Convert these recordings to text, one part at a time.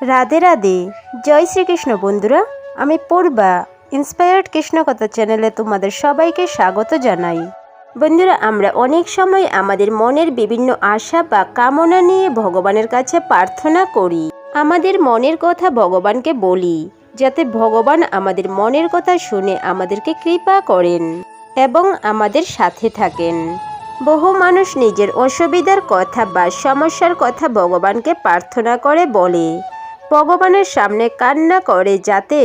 রাধে রাধে। জয় শ্রীকৃষ্ণ বন্ধুরা, আমি পূর্বা ইন্সপায়ার্ড কৃষ্ণকথা চ্যানেলে তোমাদের সবাইকে স্বাগত জানাই। বন্ধুরা, আমরা অনেক সময় আমাদের মনের বিভিন্ন আশা বা কামনা নিয়ে ভগবানের কাছে প্রার্থনা করি। আমাদের মনের কথা ভগবানকে বলি, যাতে ভগবান আমাদের মনের কথা শুনে আমাদেরকে কৃপা করেন এবং আমাদের সাথে থাকেন। বহু মানুষ নিজের অসুবিধার কথা বা সমস্যার কথা ভগবানকে প্রার্থনা করে বলে। ভগবানের সামনে কান্না করে যাতে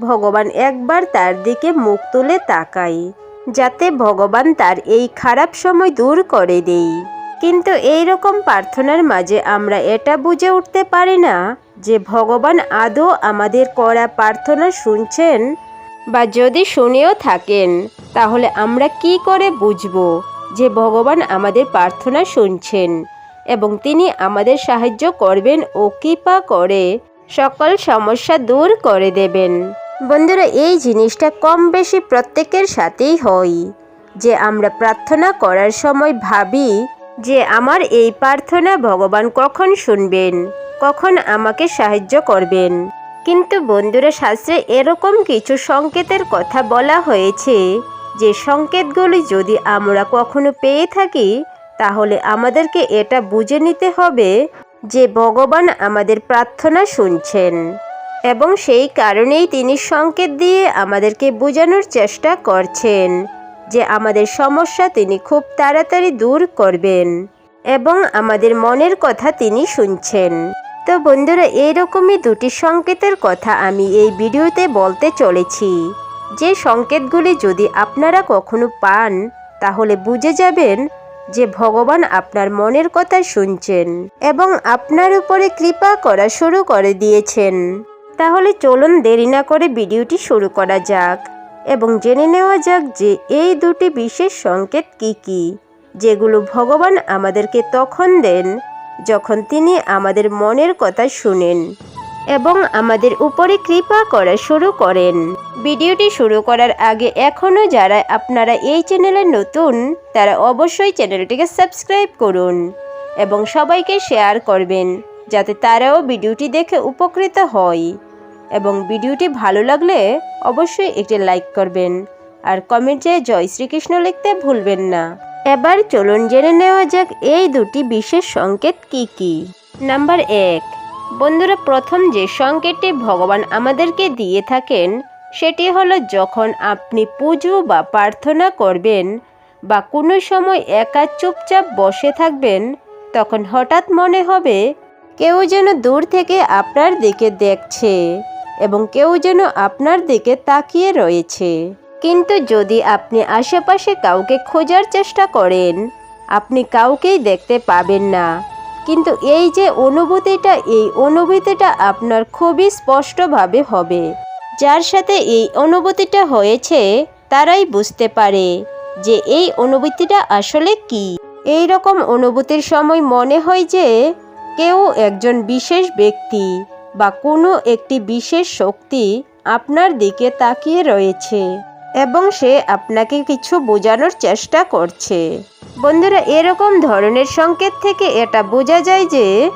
ভগবান একবার তার দিকে মুখ তুলে তাকায়, যাতে ভগবান তার এই খারাপ সময় দূর করে দেই। কিন্তু এই রকম প্রার্থনার মাঝে আমরা এটা বুঝে উঠতে পারি না যে ভগবান আদৌ আমাদের করা প্রার্থনা শুনছেন বা যদি শুনেও থাকেন, তাহলে আমরা কি করে বুঝব যে ভগবান আমাদের প্রার্থনা শুনছেন? এবং তিনি আমাদের সাহায্য করবেন ও কৃপা করে সকল সমস্যা দূর করে দেবেন। বন্ধুরা, এই জিনিসটা কম বেশি প্রত্যেকের সাথেই হয়। যে আমরা প্রার্থনা করার সময় ভাবি যে আমার এই প্রার্থনা ভগবান কখন শুনবেন, কখন আমাকে সাহায্য করবেন। কিন্তু বন্ধুরা, শাস্ত্রে এরকম কিছু সংকেতের কথা বলা হয়েছে যে সংকেতগুলি যদি আমরা কখনো পেয়ে থাকি তাহলে আমাদেরকে এটা বুঝে নিতে হবে যে ভগবান আমাদের প্রার্থনা শুনছেন এবং সেই কারণেই তিনি সংকেত দিয়ে আমাদেরকে বোঝানোর চেষ্টা করছেন যে আমাদের সমস্যা তিনি খুব তাড়াতাড়ি দূর করবেন এবং আমাদের মনের কথা তিনি শুনছেন। তো বন্ধুরা এইরকমই দুটি সংকেতের কথা আমি এই ভিডিওতে বলতে চলেছি। যে সংকেতগুলি যদি আপনারা কখনো পান, তাহলে বুঝে যাবেন যে ভগবান আপনার মনের কথা শুনছেন এবং আপনার উপরে কৃপা করা শুরু করে দিয়েছেন। তাহলে চলুন দেরি না করে ভিডিওটি শুরু করা যাক এবং জেনে নেওয়া যাক যে এই দুটি বিশেষ সংকেত কি কি, যেগুলো ভগবান আমাদেরকে তখন দেন, যখন তিনি আমাদের মনের কথা শুনেন। এবং আমাদের উপরে কৃপা করা শুরু করেন। ভিডিওটি শুরু করার আগে এখনও যারা আপনারা এই চ্যানেলে নতুন, তারা অবশ্যই চ্যানেলটিকে সাবস্ক্রাইব করুন এবং সবাইকে শেয়ার করবেন, যাতে তারাও ভিডিওটি দেখে উপকৃত হয়। এবং ভিডিওটি ভালো লাগলে অবশ্যই একটি লাইক করবেন আর কমেন্টে জয় শ্রীকৃষ্ণ লিখতে ভুলবেন না। এবার চলুন জেনে নেওয়া যাক এই দুটি বিশেষ সংকেত কি কি। নাম্বার এক বন্ধুরা, প্রথম যে সংকেতটি ভগবান আমাদেরকে দিয়ে থাকেন, সেটি হলো যখন আপনি পুজো বা প্রার্থনা করবেন বা কোনো সময় একা চুপচাপ বসে থাকবেন, তখন হঠাৎ মনে হবে কেউ যেন দূর থেকে আপনার দিকে দেখছে এবং কেউ যেন আপনার দিকে তাকিয়ে রয়েছে। কিন্তু যদি আপনি আশেপাশে কাউকে খোঁজার চেষ্টা করেন, আপনি কাউকেই দেখতে পাবেন না। কিন্তু এই যে অনুভূতিটা, এই অনুভূতিটা আপনার খুবই স্পষ্টভাবে হবে। যার সাথে এই অনুভূতিটা হয়েছে, তারাই বুঝতে পারে যে এই অনুভূতিটা আসলে কি। এই রকম অনুভূতির সময় মনে হয় যে কেউ একজন বিশেষ ব্যক্তি বা কোনো একটি বিশেষ শক্তি আপনার দিকে তাকিয়ে রয়েছে। এবং সে আপনাকে কিছু বোঝানোর চেষ্টা করছে। বন্ধুরা, এরকম ধরনের সংকেত থেকে এটা বোঝা যায় যে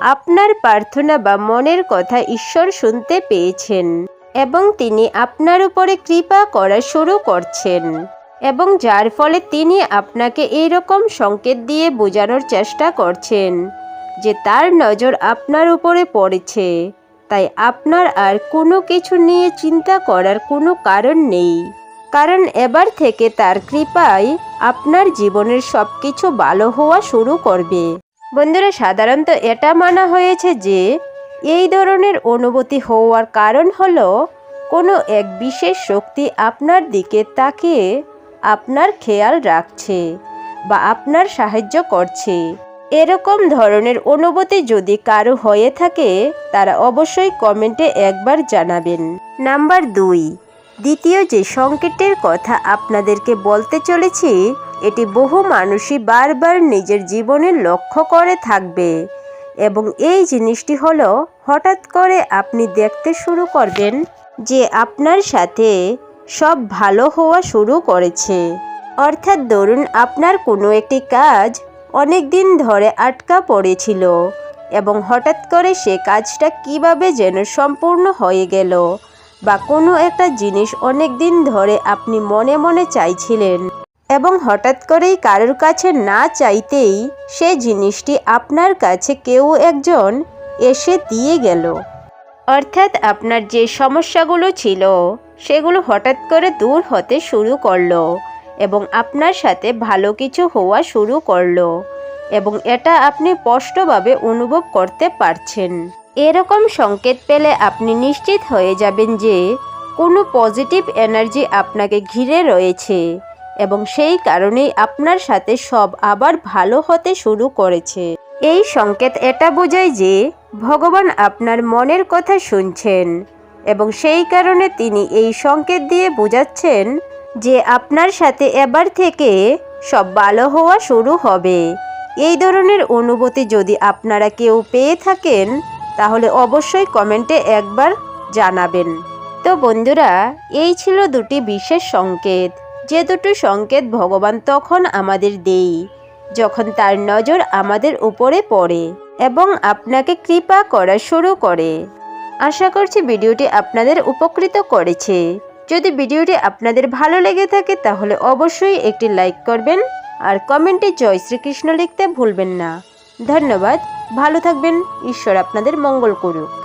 আপনার প্রার্থনা বা মনের কথা ঈশ্বর শুনতে পেয়েছেন এবং তিনি আপনার উপরে কৃপা করা শুরু করছেন এবং যার ফলে তিনি আপনাকে এইরকম সংকেত দিয়ে বোঝানোর চেষ্টা করছেন যে তার নজর আপনার উপরে পড়েছে। তাই আপনার আর কোনো কিছু নিয়ে চিন্তা করার কোনো কারণ নেই। কারণ এবার থেকে তার কৃপায় আপনার জীবনের সব কিছু ভালো হওয়া শুরু করবে। বন্ধুরা, সাধারণত এটা মানা হয়েছে যে, এই ধরনের অনুভূতি হওয়ার কারণ হলো কোনো এক বিশেষ শক্তি আপনার দিকে তাকিয়ে আপনার খেয়াল রাখছে বা আপনার সাহায্য করছে। এরকম ধরনের অনুভূতি যদি কারও হয়ে থাকে, তারা অবশ্যই কমেন্টে একবার জানাবেন। নাম্বার দুই দ্বিতীয় যে সংকেতের কথা আপনাদেরকে বলতে চলেছি, এটি বহু মানুষই বারবার নিজের জীবনে লক্ষ্য করে থাকবে এবং এই জিনিসটি হলো, হঠাৎ করে আপনি দেখতে শুরু করবেন যে আপনার সাথে সব ভালো হওয়া শুরু করেছে। অর্থাৎ ধরুন আপনার কোনো একটি কাজ অনেক দিন ধরে আটকা পড়েছিল এবং হঠাৎ করে সে কাজটা কীভাবে যেন সম্পূর্ণ হয়ে গেল। বা কোনো একটা জিনিস অনেক দিন ধরে আপনি মনে মনে চাইছিলেন এবং হঠাৎ করেই কারোর কাছে না চাইতেই সে জিনিসটি আপনার কাছে কেউ একজন এসে দিয়ে গেল। অর্থাৎ আপনার যে সমস্যাগুলো ছিল, সেগুলো হঠাৎ করে দূর হতে শুরু করল এবং আপনার সাথে ভালো কিছু হওয়া শুরু করল এবং এটা আপনি স্পষ্টভাবে অনুভব করতে পারছেন। এরকম সংকেত পেলে আপনি নিশ্চিত হয়ে যাবেন যে কোনো পজিটিভ এনার্জি আপনাকে ঘিরে রয়েছে এবং সেই কারণেই আপনার সাথে সব আবার ভালো হতে শুরু করেছে। এই সংকেত এটা বোঝায় যে ভগবান আপনার মনের কথা শুনছেন এবং সেই কারণে তিনি এই সংকেত দিয়ে বোঝাচ্ছেন যে আপনার সাথে এবার থেকে সব ভালো হওয়া শুরু হবে। এই ধরনের অনুভূতি যদি আপনারা কেউ পেয়ে থাকেন তাহলে অবশ্যই কমেন্টে একবার জানাবেন। তো বন্ধুরা, এই ছিল দুটি বিশেষ সংকেত। যে দুটো সংকেত ভগবান তখন আমাদের দেই, যখন তার নজর আমাদের উপরে পড়ে এবং আপনাকে কৃপা করা শুরু করে। আশা করছি ভিডিওটি আপনাদের উপকৃত করেছে। যদি ভিডিওটি আপনাদের ভালো লেগে থাকে, তাহলে অবশ্যই একটি লাইক করবেন আর কমেন্টে জয় শ্রীকৃষ্ণ লিখতে ভুলবেন না। ধন্যবাদ। ভালো থাকবেন। ঈশ্বর আপনাদের মঙ্গল করুক।